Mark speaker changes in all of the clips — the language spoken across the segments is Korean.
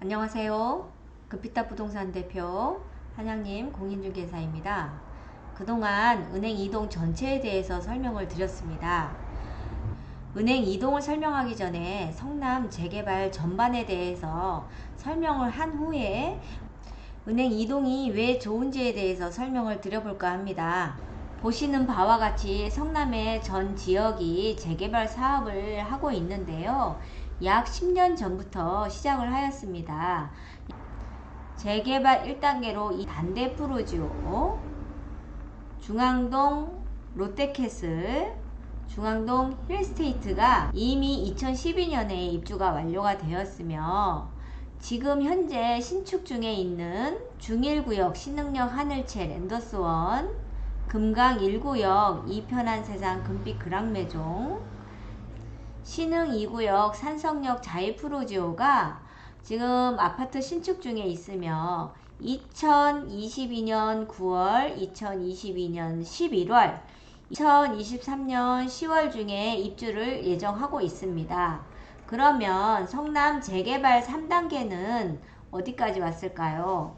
Speaker 1: 안녕하세요. 급피타 부동산 대표 한양님 공인중개사입니다. 그동안 은행 이동 전체에 대해서 설명을 드렸습니다. 은행 이동을 설명하기 전에 성남 재개발 전반에 대해서 설명을 한 후에 은행 이동이 왜 좋은지에 대해서 설명을 드려볼까 합니다. 보시는 바와 같이 성남의 전 지역이 재개발 사업을 하고 있는데요. 약 10년 전부터 시작을 하였습니다. 재개발 1단계로 이 단대 프로지오, 중앙동 롯데캐슬, 중앙동 힐스테이트가 이미 2012년에 입주가 완료가 되었으며 지금 현재 신축 중에 있는 중일구역 신능력 하늘채 랜더스원, 금강 1구역 이편한 세상 금빛 그랑매종, 신흥 2구역 산성역 자이프로지오가 지금 아파트 신축 중에 있으며 2022년 9월, 2022년 11월, 2023년 10월 중에 입주를 예정하고 있습니다. 그러면 성남 재개발 3단계는 어디까지 왔을까요?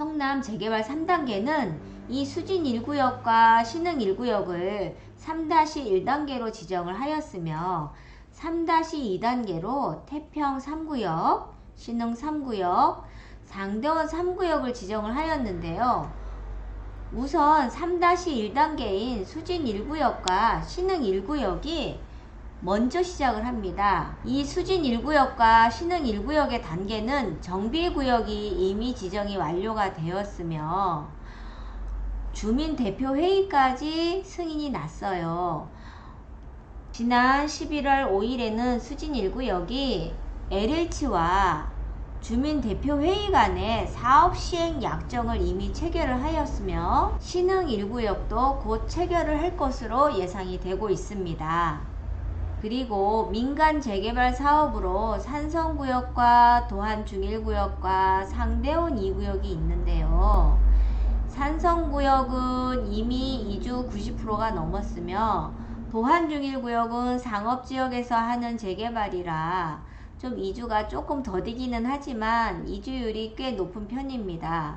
Speaker 1: 성남 재개발 3단계는 이 수진 1구역과 신흥 1구역을 3-1단계로 지정을 하였으며 3-2단계로 태평 3구역, 신흥 3구역, 상대원 3구역을 지정을 하였는데요. 우선 3-1단계인 수진 1구역과 신흥 1구역이 먼저 시작을 합니다. 이 수진 1구역과 신흥 1구역의 단계는 정비구역이 이미 지정이 완료가 되었으며 주민 대표 회의까지 승인이 났어요. 지난 11월 5일에는 수진 1구역이 LH와 주민 대표 회의 간에 사업 시행 약정을 이미 체결을 하였으며 신흥 1구역도 곧 체결을 할 것으로 예상이 되고 있습니다. 그리고 민간 재개발 사업으로 산성구역과 도한 중일구역과 상대원 2구역이 있는데요. 산성구역은 이미 이주 90%가 넘었으며 도한 중일구역은 상업지역에서 하는 재개발이라 좀 이주가 조금 더디기는 하지만 이주율이 꽤 높은 편입니다.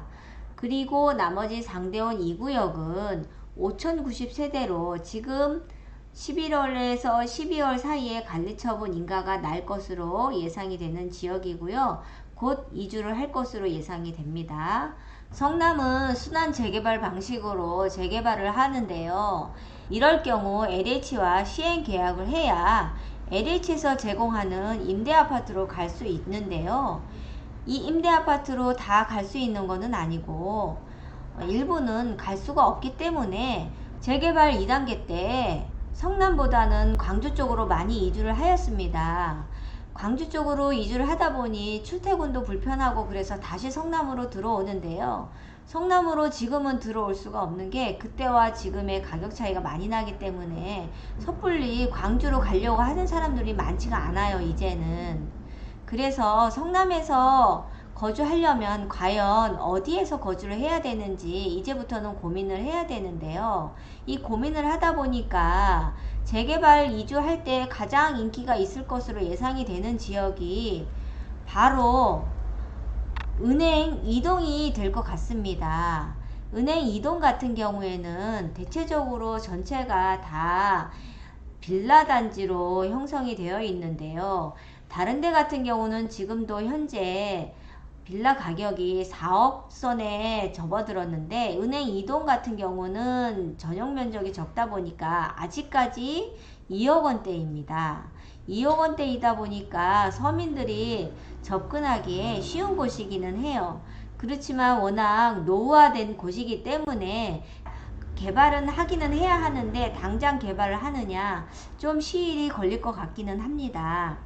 Speaker 1: 그리고 나머지 상대원 2구역은 5090세대로 지금 11월에서 12월 사이에 관리처분 인가가 날 것으로 예상이 되는 지역이고요. 곧 이주를 할 것으로 예상이 됩니다. 성남은 순환 재개발 방식으로 재개발을 하는데요. 이럴 경우 LH와 시행 계약을 해야 LH에서 제공하는 임대 아파트로 갈 수 있는데요. 이 임대 아파트로 다 갈 수 있는 것은 아니고 일부는 갈 수가 없기 때문에 재개발 2단계 때 성남보다는 광주 쪽으로 많이 이주를 하였습니다. 광주 쪽으로 이주를 하다 보니 출퇴근도 불편하고 그래서 다시 성남으로 들어오는데요. 성남으로 지금은 들어올 수가 없는 게 그때와 지금의 가격 차이가 많이 나기 때문에 섣불리 광주로 가려고 하는 사람들이 많지가 않아요, 이제는. 그래서 성남에서 거주하려면 과연 어디에서 거주를 해야 되는지 이제부터는 고민을 해야 되는데요. 이 고민을 하다 보니까 재개발 이주할 때 가장 인기가 있을 것으로 예상이 되는 지역이 바로 은행 이동이 될 것 같습니다. 은행 이동 같은 경우에는 대체적으로 전체가 다 빌라 단지로 형성이 되어 있는데요. 다른 데 같은 경우는 지금도 현재 빌라 가격이 4억 선에 접어들었는데 은행 이동 같은 경우는 전용 면적이 적다 보니까 아직까지 2억 원대입니다. 2억 원대이다 보니까 서민들이 접근하기에 쉬운 곳이기는 해요. 그렇지만 워낙 노후화된 곳이기 때문에 개발은 하기는 해야 하는데 당장 개발을 하느냐 좀 시일이 걸릴 것 같기는 합니다.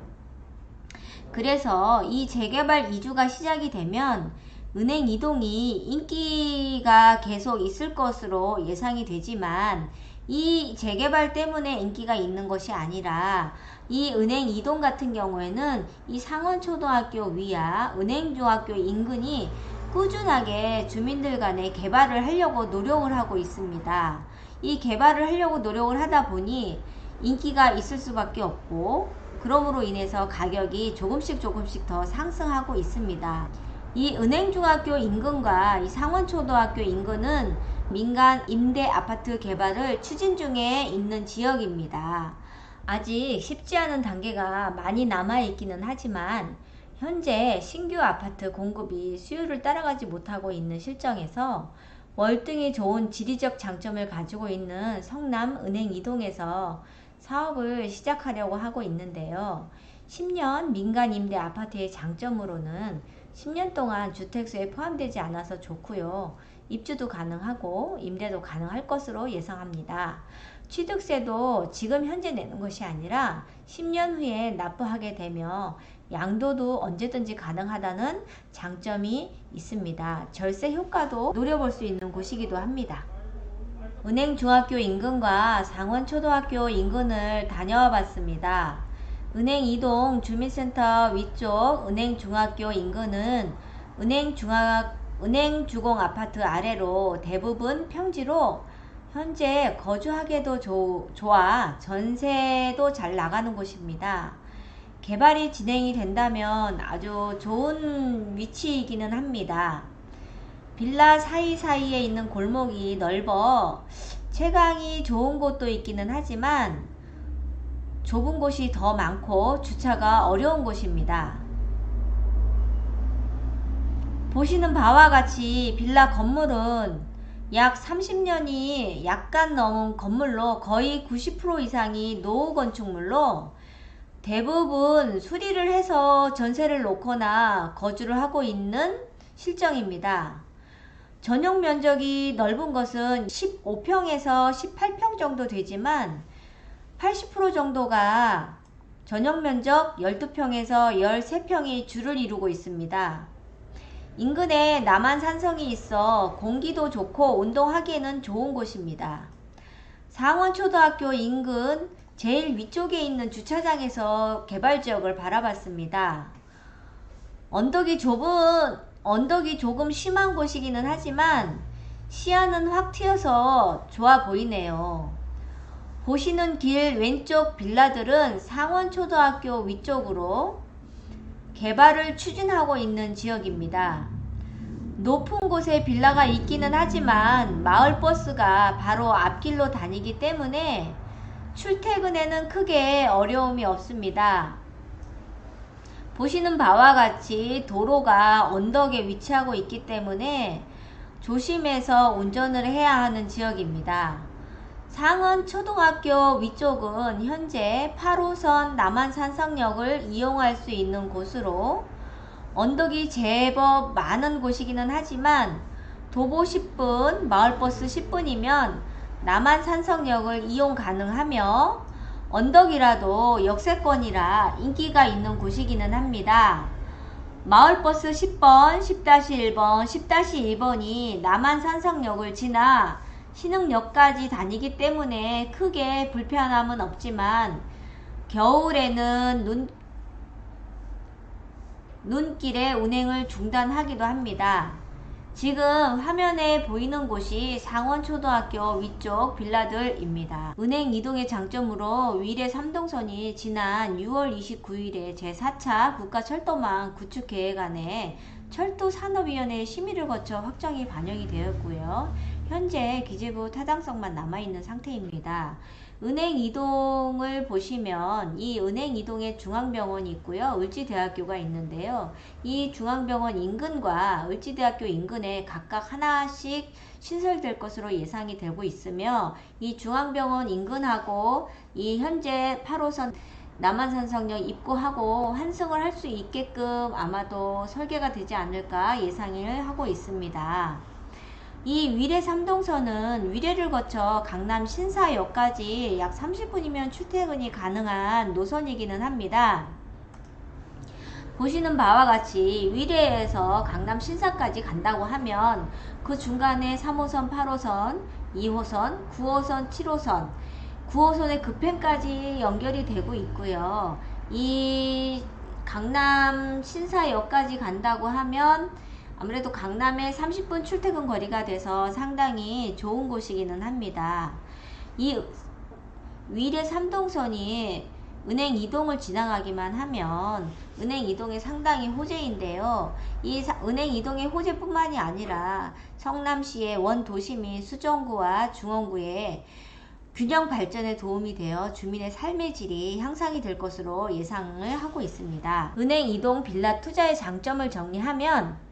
Speaker 1: 그래서 이 재개발 이주가 시작이 되면 은행 이동이 인기가 계속 있을 것으로 예상이 되지만 이 재개발 때문에 인기가 있는 것이 아니라 이 은행 이동 같은 경우에는 이 상원초등학교 위야 은행중학교 인근이 꾸준하게 주민들 간에 개발을 하려고 노력을 하고 있습니다. 이 개발을 하려고 노력을 하다 보니 인기가 있을 수밖에 없고 그러므로 인해서 가격이 조금씩 조금씩 더 상승하고 있습니다. 이 은행중학교 인근과 이 상원초등학교 인근은 민간 임대 아파트 개발을 추진 중에 있는 지역입니다. 아직 쉽지 않은 단계가 많이 남아 있기는 하지만 현재 신규 아파트 공급이 수요를 따라가지 못하고 있는 실정에서 월등히 좋은 지리적 장점을 가지고 있는 성남 은행 이동에서 사업을 시작하려고 하고 있는데요. 10년 민간 임대 아파트의 장점으로는 10년 동안 주택수에 포함되지 않아서 좋고요. 입주도 가능하고 임대도 가능할 것으로 예상합니다. 취득세도 지금 현재 내는 것이 아니라 10년 후에 납부하게 되며 양도도 언제든지 가능하다는 장점이 있습니다. 절세 효과도 노려볼 수 있는 곳이기도 합니다. 은행중학교 인근과 상원초등학교 인근을 다녀와 봤습니다. 은행 이동 주민센터 위쪽 은행중학교 인근은 은행중학, 은행주공 아파트 아래로 대부분 평지로 현재 거주하기도 조, 좋아 전세도 잘 나가는 곳입니다. 개발이 진행이 된다면 아주 좋은 위치이기는 합니다. 빌라 사이사이에 있는 골목이 넓어 채광이 좋은 곳도 있기는 하지만 좁은 곳이 더 많고 주차가 어려운 곳입니다. 보시는 바와 같이 빌라 건물은 약 30년이 약간 넘은 건물로 거의 90% 이상이 노후 건축물로 대부분 수리를 해서 전세를 놓거나 거주를 하고 있는 실정입니다. 전용 면적이 넓은 것은 15평에서 18평 정도 되지만 80% 정도가 전용 면적 12평에서 13평이 주를 이루고 있습니다. 인근에 남한 산성이 있어 공기도 좋고 운동하기에는 좋은 곳입니다. 상원초등학교 인근 제일 위쪽에 있는 주차장에서 개발 지역을 바라봤습니다. 언덕이 좁은 언덕이 조금 심한 곳이기는 하지만 시야는 확 트여서 좋아 보이네요. 보시는 길 왼쪽 빌라들은 상원초등학교 위쪽으로 개발을 추진하고 있는 지역입니다. 높은 곳에 빌라가 있기는 하지만 마을버스가 바로 앞길로 다니기 때문에 출퇴근에는 크게 어려움이 없습니다. 보시는 바와 같이 도로가 언덕에 위치하고 있기 때문에 조심해서 운전을 해야 하는 지역입니다. 상원 초등학교 위쪽은 현재 8호선 남한산성역을 이용할 수 있는 곳으로 언덕이 제법 많은 곳이기는 하지만 도보 10분, 마을버스 10분이면 남한산성역을 이용 가능하며 언덕이라도 역세권이라 인기가 있는 곳이기는 합니다. 마을버스 10번, 10-1번, 10-1번이 남한 산성역을 지나 신흥역까지 다니기 때문에 크게 불편함은 없지만 겨울에는 눈, 눈길에 운행을 중단하기도 합니다. 지금 화면에 보이는 곳이 상원초등학교 위쪽 빌라들입니다. 은행 이동의 장점으로 위례 3동선이 지난 6월 29일에 제4차 국가철도망 구축 계획 안에 철도산업위원회 심의를 거쳐 확정이 반영이 되었고요. 현재 기재부 타당성만 남아있는 상태입니다. 은행 이동을 보시면 이 은행 이동에 중앙병원이 있고요. 을지대학교가 있는데요. 이 중앙병원 인근과 을지대학교 인근에 각각 하나씩 신설될 것으로 예상이 되고 있으며 이 중앙병원 인근하고 이 현재 8호선 남한산성역 입구하고 환승을 할 수 있게끔 아마도 설계가 되지 않을까 예상을 하고 있습니다. 이 위례 3동선은 위례를 거쳐 강남 신사역까지 약 30분이면 출퇴근이 가능한 노선이기는 합니다. 보시는 바와 같이 위례에서 강남 신사까지 간다고 하면 그 중간에 3호선, 8호선, 2호선, 9호선, 7호선, 9호선의 급행까지 연결이 되고 있고요. 이 강남 신사역까지 간다고 하면 아무래도 강남에 30분 출퇴근 거리가 돼서 상당히 좋은 곳이기는 합니다. 이 위례 3동선이 은행 이동을 지나가기만 하면 은행 이동이 상당히 호재인데요. 이 사- 은행 이동의 호재뿐만이 아니라 성남시의 원 도심인 수정구와 중원구의 균형 발전에 도움이 되어 주민의 삶의 질이 향상이 될 것으로 예상을 하고 있습니다. 은행 이동 빌라 투자의 장점을 정리하면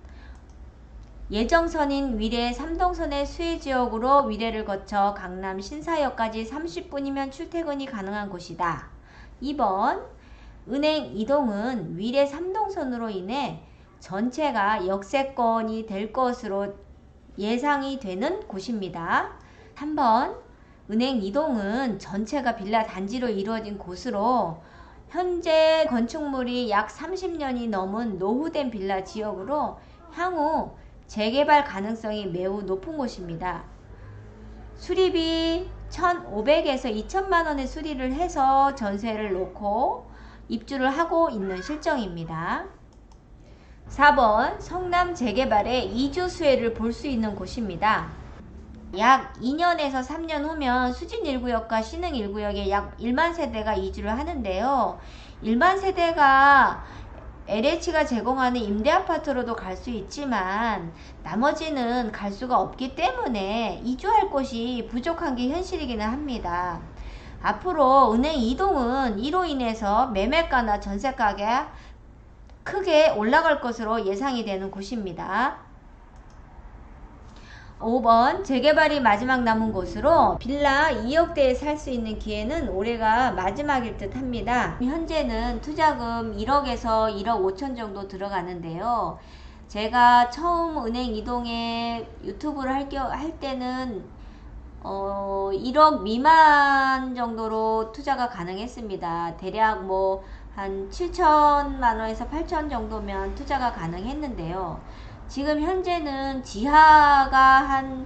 Speaker 1: 예정선인 위례 삼동선의 수혜 지역으로 위례를 거쳐 강남 신사역까지 30분이면 출퇴근이 가능한 곳이다. 2번 은행 이동은 위례 삼동선으로 인해 전체가 역세권이 될 것으로 예상이 되는 곳입니다. 3번 은행 이동은 전체가 빌라 단지로 이루어진 곳으로 현재 건축물이 약 30년이 넘은 노후된 빌라 지역으로 향후 재개발 가능성이 매우 높은 곳입니다. 수리비 1,500에서 2천만 원의 수리를 해서 전세를 놓고 입주를 하고 있는 실정입니다. 4번 성남 재개발의 이주 수혜를 볼 수 있는 곳입니다. 약 2년에서 3년 후면 수진 1구역과 신흥 1구역에 약 1만 세대가 이주를 하는데요. 1만 세대가 LH가 제공하는 임대 아파트로도 갈 수 있지만 나머지는 갈 수가 없기 때문에 이주할 곳이 부족한 게 현실이기는 합니다. 앞으로 은행 이동은 이로 인해서 매매가나 전세가가 크게 올라갈 것으로 예상이 되는 곳입니다. 5번 재개발이 마지막 남은 곳으로 빌라 2억대에 살 수 있는 기회는 올해가 마지막일 듯 합니다. 현재는 투자금 1억에서 1억 5천 정도 들어가는데요. 제가 처음 은행 이동에 유튜브를 할, 겨, 할 때는 어, 1억 미만 정도로 투자가 가능했습니다. 대략 뭐 한 7천만 원에서 8천 정도면 투자가 가능했는데요. 지금 현재는 지하가 한,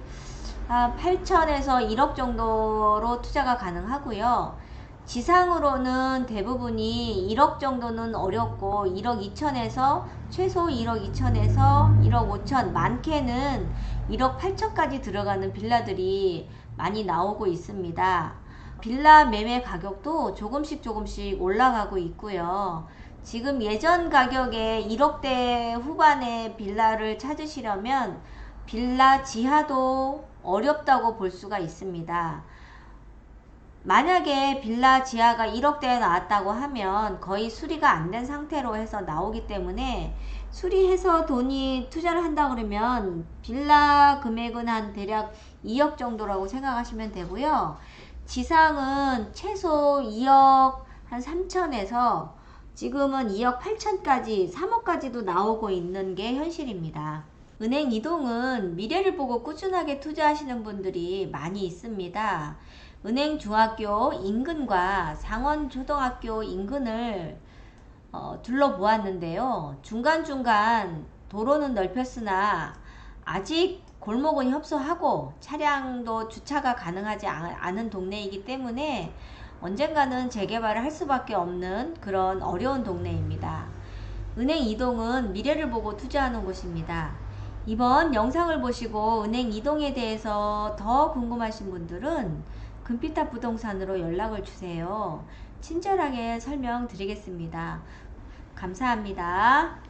Speaker 1: 한 8천에서 1억 정도로 투자가 가능하고요. 지상으로는 대부분이 1억 정도는 어렵고 1억 2천에서 최소 1억 2천에서 1억 5천 많게는 1억 8천까지 들어가는 빌라들이 많이 나오고 있습니다. 빌라 매매 가격도 조금씩 조금씩 올라가고 있고요. 지금 예전 가격에 1억대 후반의 빌라를 찾으시려면 빌라 지하도 어렵다고 볼 수가 있습니다. 만약에 빌라 지하가 1억대에 나왔다고 하면 거의 수리가 안 된 상태로 해서 나오기 때문에 수리해서 돈이 투자를 한다 그러면 빌라 금액은 한 대략 2억 정도라고 생각하시면 되고요. 지상은 최소 2억 한 3천에서 지금은 2억 8천까지 3억까지도 나오고 있는 게 현실입니다. 은행 이동은 미래를 보고 꾸준하게 투자하시는 분들이 많이 있습니다. 은행 중학교 인근과 상원 초등학교 인근을 어, 둘러보았는데요. 중간중간 도로는 넓혔으나 아직 골목은 협소하고 차량도 주차가 가능하지 아- 않은 동네이기 때문에 언젠가는 재개발을 할 수밖에 없는 그런 어려운 동네입니다. 은행 이동은 미래를 보고 투자하는 곳입니다. 이번 영상을 보시고 은행 이동에 대해서 더 궁금하신 분들은 금피타 부동산으로 연락을 주세요. 친절하게 설명드리겠습니다. 감사합니다.